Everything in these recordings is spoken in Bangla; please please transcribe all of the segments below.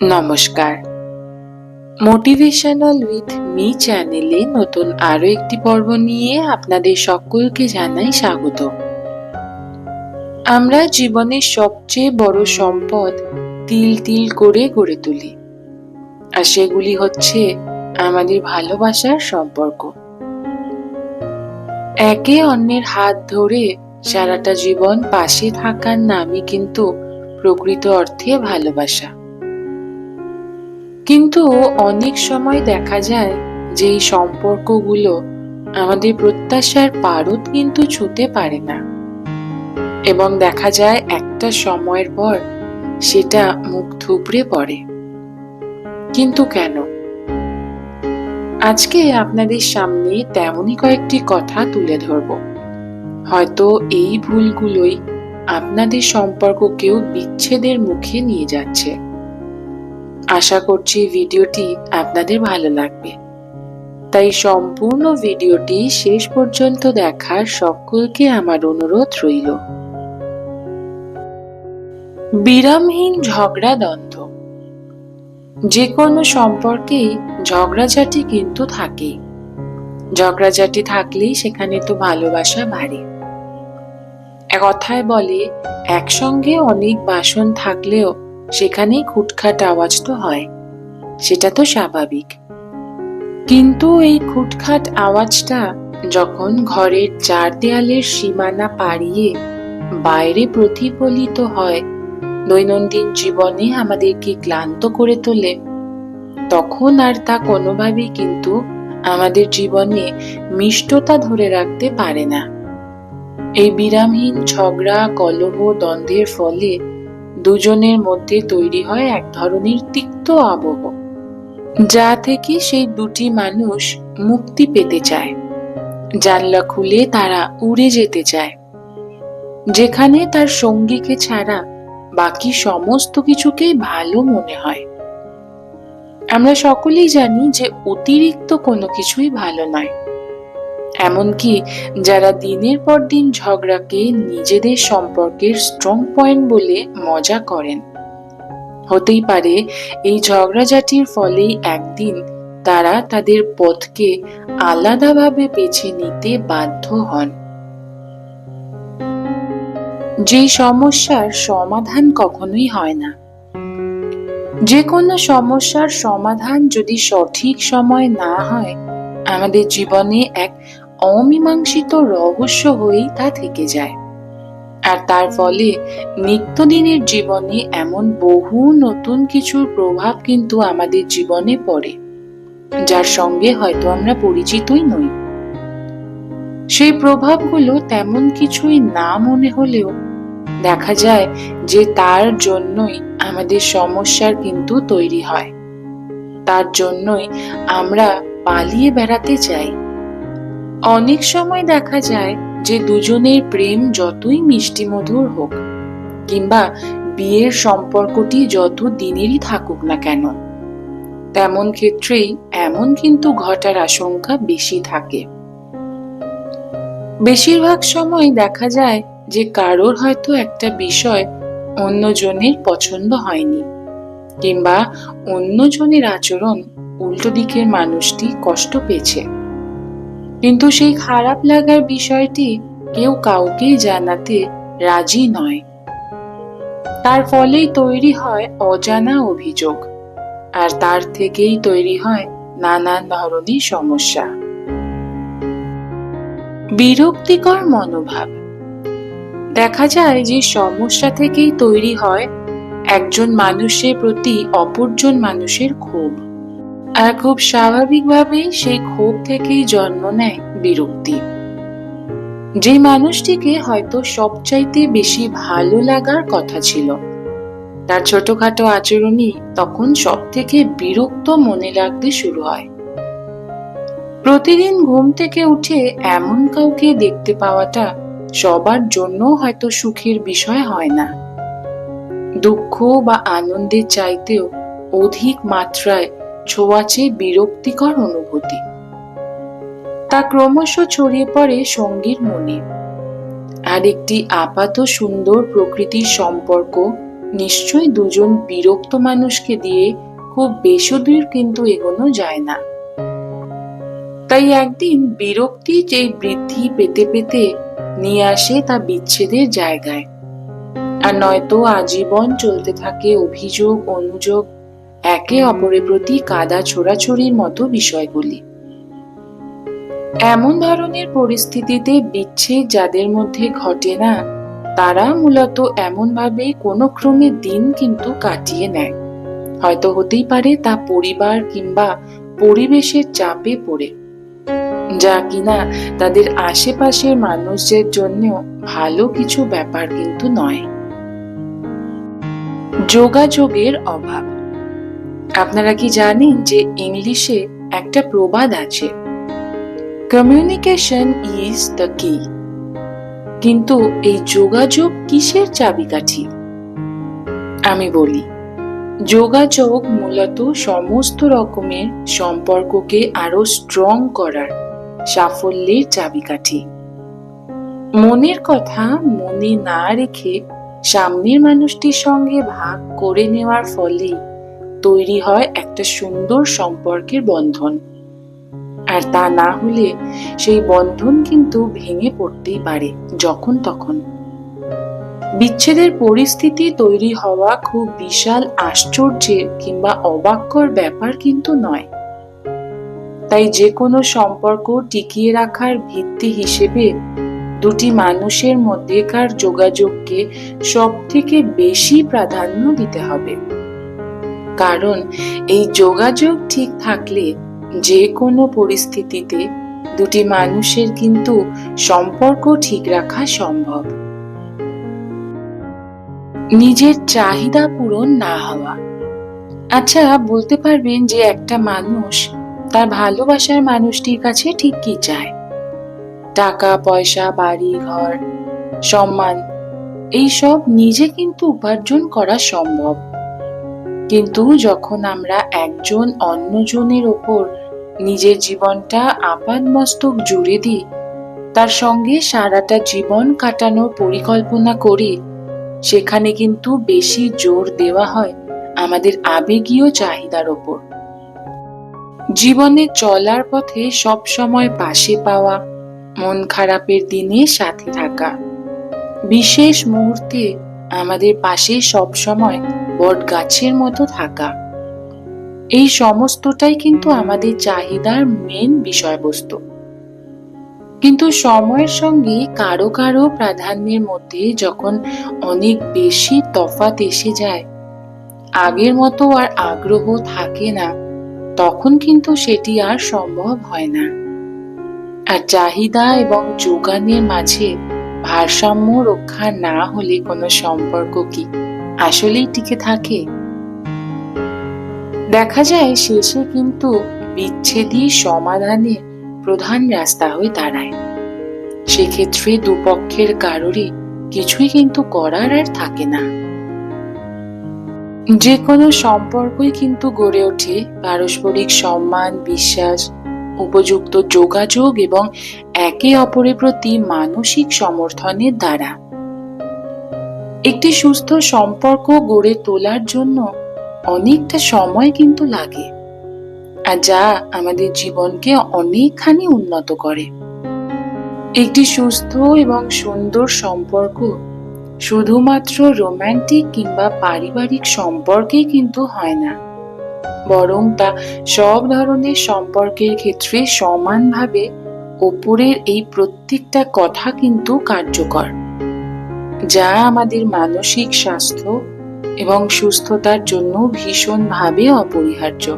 নমস্কার। মোটিভেশনাল উইথ মি চ্যানেলে নতুন আরও একটি পর্ব নিয়ে আপনাদের সকলকে জানাই স্বাগত। আমরা জীবনের সবচেয়ে বড় সম্পদ তিল তিল করে গড়ে তুলি, আর সেগুলি হচ্ছে আমাদের ভালোবাসার সম্পর্ক। একে অন্যের হাত ধরে সারাটা জীবন পাশে থাকার নামই কিন্তু প্রকৃত অর্থে ভালোবাসা। কিন্তু অনেক সময় দেখা যায় যে এই সম্পর্কগুলো আমাদের প্রত্যাশার পারদ কিন্তু ছুতে পারে না। এবং দেখা যায় একটা সময়ের পর সেটা মুখ থুবড়ে পড়ে। কিন্তু কেন? আজকে আপনাদের সামনে তেমনই কয়েকটি কথা তুলে ধরব। হয়তো এই ভুলগুলোই আপনাদের সম্পর্ককেও বিচ্ছেদের মুখে নিয়ে যাচ্ছে। আশা করছি ভিডিওটি আপনাদের ভালো লাগবে। তাই সম্পূর্ণ ভিডিওটি শেষ পর্যন্ত দেখার সকলকে আমার অনুরোধ রইল। বিরামহীন ঝগড়া দ্বন্দ্ব। যে কোনো সম্পর্কেই ঝগড়াঝাটি কিন্তু থাকেই ঝগড়াঝাটি থাকলেই সেখানে তো ভালোবাসা বাড়ে। কথায় বলে, একসঙ্গে অনেক বাসন থাকলেও সেখানে খুটখাট আওয়াজ তো হয়, সেটা তো স্বাভাবিক। কিন্তু এই খুটখাট আওয়াজটা যখন ঘরের চার দেয়ালের সীমানা পাড়িয়ে বাইরে প্রতিফলিত হয়, দৈনন্দিন জীবনে আমাদেরকে ক্লান্ত করে তোলে, তখন আর তা কোনোভাবেই কিন্তু আমাদের জীবনে মিষ্টতা ধরে রাখতে পারে না। এই বিরামহীন ঝগড়া, কলহ, দ্বন্দ্বের ফলে দুজনের মধ্যে তৈরি হয় এক ধরনের তিক্ত আবহ, যা থেকে সেই দুটি মানুষ মুক্তি পেতে চায়। জানলা খুলে তারা উড়ে যেতে চায়, যেখানে তার সঙ্গীকে ছাড়া বাকি সমস্ত কিছুকেই ভালো মনে হয়। আমরা সকলেই জানি যে অতিরিক্ত কোনো কিছুই ভালো নয়। এমনকি যারা দিনের পর দিন ঝগড়াকে নিজেদের সম্পর্কের স্ট্রং পয়েন্ট বলে মজা করেন। হতেই পারে এই ঝগড়াঝাটির ফলেই একদিন তারা তাদের পথকে আলাদাভাবে বেছে নিতে বাধ্য হন। যে সমস্যার সমাধান কখনোই হয় না। যে কোনো সমস্যার সমাধান যদি সঠিক সময় না হয়, আমাদের জীবনে এক অমীমাংসিত রহস্য হয়েই তা থেকে যায়। আর তার ফলে নিত্যদিনের জীবনে এমন বহু নতুন কিছুর প্রভাব কিন্তু আমাদের জীবনে পড়ে, যার সঙ্গে হয়তো আমরা পরিচিতই নই। সেই প্রভাবগুলো তেমন কিছুই না মনে হলেও দেখা যায় যে তার জন্যই আমাদের সমস্যার কিন্তু তৈরি হয়। তার জন্যই আমরা পালিয়ে বেড়াতে চাই। অনেক সময় দেখা যায় যে দুজনের প্রেম যতই মিষ্টি মধুর হোক, কিংবা বিয়ের সম্পর্কটি যত দিনেরই থাকুক না কেন, তেমন ক্ষেত্রেই এমন কিন্তু ঘটার আশঙ্কা বেশি থাকে। বেশিরভাগ সময় দেখা যায় যে কারোর হয়তো একটা বিষয় অন্যজনের পছন্দ হয়নি, কিংবা অন্যজনের আচরণ উল্টো দিকের মানুষটি কষ্ট পেয়েছে। কিন্তু সেই খারাপ লাগার বিষয়টি কেউ কাউকে জানাতে রাজি নয়। তার ফলেই তৈরি হয় অজানা অভিযোগ, আর তার থেকেই তৈরি হয় নানান ধরনের সমস্যা। বিরক্তিকর মনোভাব। দেখা যায় যে সমস্যা থেকেই তৈরি হয় একজন মানুষের প্রতি অপরজন মানুষের ক্ষোভ। আর খুব স্বাভাবিকভাবেই সেই ক্ষোভ থেকেই জন্ম নেয় বিরক্তি। যে মানুষটিকে হয়তো সবচাইতে বেশি ভালো লাগার কথা ছিল, তার ছোটখাটো আচরণই তখন সব থেকে বিরক্ত মনে লাগতে শুরু হয়। প্রতিদিন ঘুম থেকে উঠে এমন কাউকে দেখতে পাওয়াটা সবার জন্য হয়তো সুখের বিষয় হয় না। দুঃখ বা আনন্দের চাইতেও অধিক মাত্রায় ছোঁয়াচে বিরক্তিকর অনুভূতি। তা ক্রমশ ছড়িয়ে পড়ে সঙ্গীর মনে। আর একটি আপাত সুন্দর প্রকৃতির সম্পর্ক নিশ্চয়ই দুজন বিরক্ত মানুষকে দিয়ে খুব বেশি দূর কিন্তু এগোনো যায় না। তাই একদিন বিরক্তি যেই বৃদ্ধি পেতে পেতে নিয়ে আসে তা বিচ্ছেদের জায়গায়। আর নয়তো আজীবন চলতে থাকে অভিযোগ, অনুযোগ একে অপরের প্রতি কাদা ছোড়াছড়ির মতো বিষয়গুলি। এমন ধরনের পরিস্থিতিতে বিচ্ছেদ যাদের মধ্যে ঘটে না, তারা মূলত এমনভাবে কোনো ক্রমে দিন কিন্তু কাটিয়ে নেয়। হয়তো হতেই পারে তা পরিবার কিংবা পরিবেশের চাপে পড়ে। যা কিনা তাদের আশেপাশের মানুষদের জন্য ভালো কিছু ব্যাপার কিন্তু নয়। যোগাযোগের অভাব। আপনারা কি জানেন যে ইংলিশে একটা প্রবাদ আছে? কমিউনিকেশন ইজ দ্য কি কিন্তু এই যোগাযোগ কিসের চাবিকাঠি? আমি বলি, যোগাযোগ মূলত সমস্ত রকমের সম্পর্ককে আরও স্ট্রং করার সাফল্যের চাবিকাঠি। মনের কথা মনে না রেখে সামনের মানুষটির সঙ্গে ভাগ করে নেওয়ার ফলে তৈরি হয় একটা সুন্দর সম্পর্কের বন্ধন। আর তা না হলে সেই বন্ধন কিন্তু ভেঙে পড়তেই পারে, যখন তখন। বিচ্ছেদের পরিস্থিতি তৈরি হওয়া খুব বিশাল আশ্চর্যের কিংবা অবাক্যর ব্যাপার কিন্তু নয়। তাই যে কোনো সম্পর্ক টিকিয়ে রাখার ভিত্তি হিসেবে দুটি মানুষের মধ্যেকার যোগাযোগকে সব থেকে বেশি প্রাধান্য দিতে হবে। কারণ এই যোগাযোগ ঠিক থাকলে যে কোনো পরিস্থিতিতে দুটি মানুষের কিন্তু সম্পর্ক ঠিক রাখা সম্ভব। নিজের চাহিদা পূরণ না হওয়া। আচ্ছা বলতে পারবেন যে একটা মানুষ তার ভালোবাসার মানুষটির কাছে ঠিক কি চায়? টাকা, পয়সা, বাড়ি, ঘর, সম্মান, এইসব নিজে কিন্তু উপার্জন করা সম্ভব। কিন্তু যখন আমরা একজন অন্যজনের ওপর নিজের জীবনটা আপাদ মস্তক জুড়ে দিই, তার সঙ্গে সারাটা জীবন কাটানোর পরিকল্পনা করি, সেখানে কিন্তু বেশি জোর দেওয়া হয় আমাদের আবেগীয় চাহিদার ওপর। জীবনে চলার পথে সব সময় পাশে পাওয়া, মন খারাপের দিনে সাথে থাকা। বিশেষ মুহূর্তে আমাদের পাশে সব সময় বট গাছের মতো থাকা। এই সমস্তটাই কিন্তু আমাদের চাহিদার মেন বিষয়বস্তু। কিন্তু সময়ের সঙ্গে কারও কারও প্রাধান্যের মধ্যে যখন অনেক বেশি তফাত এসে যায়, আগের মতো আর আগ্রহ থাকে না, তখন কিন্তু সেটি আর সম্ভব হয় না। আর চাহিদা এবং যোগানের মাঝে ভারসাম্য রক্ষা না হলে কোনো সম্পর্ক কি? আসলেই টিকে থাকে। দেখা যায় শেষে কিন্তু বিচ্ছেদই সমাধানে প্রধান রাস্তা হয়ে দাঁড়ায়। সেক্ষেত্রে দুপক্ষের কারোরই কিছুই কিন্তু করার আর থাকে না। যে কোনো সম্পর্কই কিন্তু গড়ে ওঠে। পারস্পরিক সম্মান, বিশ্বাস, উপযুক্ত যোগাযোগ এবং একে অপরের প্রতি মানসিক সমর্থনের দ্বারা। একটি সুস্থ সম্পর্ক গড়ে তোলার জন্য অনেকটা সময় কিন্তু লাগে। আর যা আমাদের জীবনকে অনেকখানি উন্নত করে। একটি সুস্থ এবং সুন্দর সম্পর্ক শুধুমাত্র রোম্যান্টিক কিংবা পারিবারিক সম্পর্কেই কিন্তু হয় না। বরং তা সব ধরনের সম্পর্কের ক্ষেত্রে সমানভাবে ওপরের এই প্রত্যেকটা কথা কিন্তু কার্যকর। যা আমাদের মানসিক স্বাস্থ্য এবং সুস্থতার জন্য ভীষণভাবে অপরিহার্য।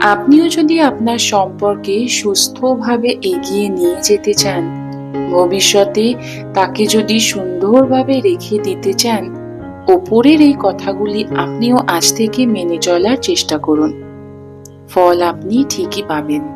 আপনিও যদি আপনার সম্পর্কে সুস্থভাবে এগিয়ে নিয়ে যেতে চান, ভবিষ্যতে তাকে যদি সুন্দরভাবে রেখে দিতে চান, ওপরের এই কথাগুলি আপনিও আজ থেকে মেনে চলার চেষ্টা করুন। ফল আপনি ঠিকই পাবেন।